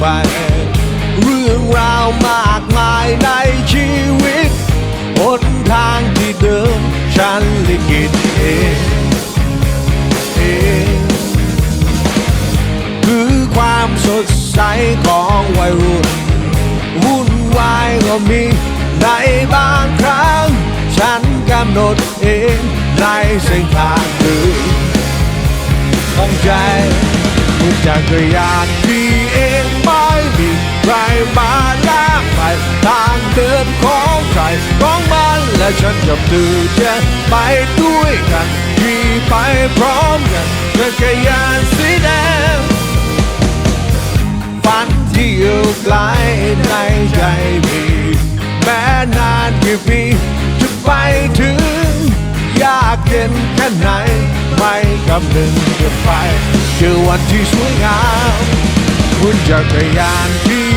ไป เรื่องราวมากมายในชีวิตบนทางที่เดิมฉันลิขิตเองเองคือความสดใสของวัยรุ่น วุ่นวายก็มีในบางครั้ง ฉันกำหนดเองในเส้นทางคือของใจรู้จักกระยานที่ รมาลากไปทางเดินของใครของมันและฉันกับเธอจะไปด้วยกันขี่ไปพร้อมกันจักรยานสีแดงฝันที่อยู่ไกลในใจมีแม้นานกี่ปีจะไปถึง ยากเย็นแค่ไหนไม่กำนึงจะไปเจอวันที่สวยงามคุณจักรยานที่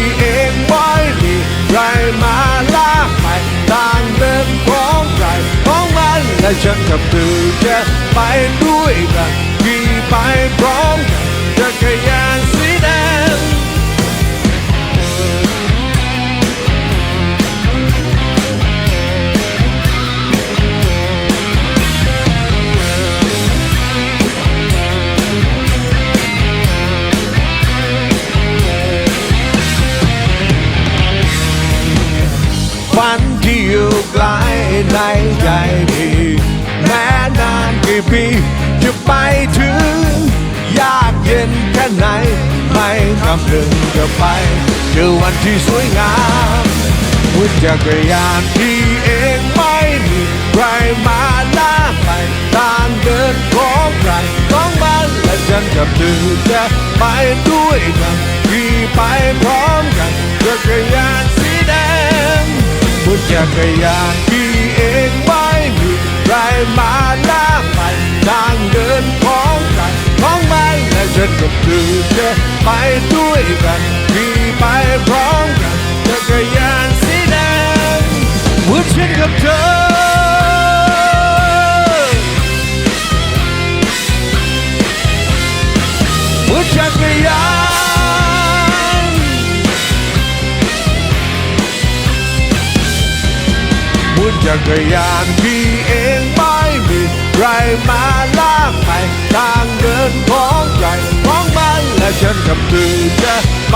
ฉันกับเธอจะไปด้วยกันที่ไปพร้อม ในใจดีแม้นานกี่ปีจะไปถึง ยากเย็นแค่ไหน ไม่คำนึงจะไป เจอวันที่สวยงามหุ่นจักรยานที่เองไม่มีใครมาลาไปทางเดินของใครของมันและฉันกับเธอจะไปด้วยกันขี่ไปพร้อมกันจักรยานสีแดงบนจั มาลากไปทางเดินของใครของมันและฉันกับเธอจะไปด้วยกันขี่ไปพร้อมกันจักรยานสีแดงเหมือนฉันกับเธอเหมือนจักรยานบนจักรยานที่ มาลากไปทางเดินของใหญ่ของมันและฉันกับเธอจะไป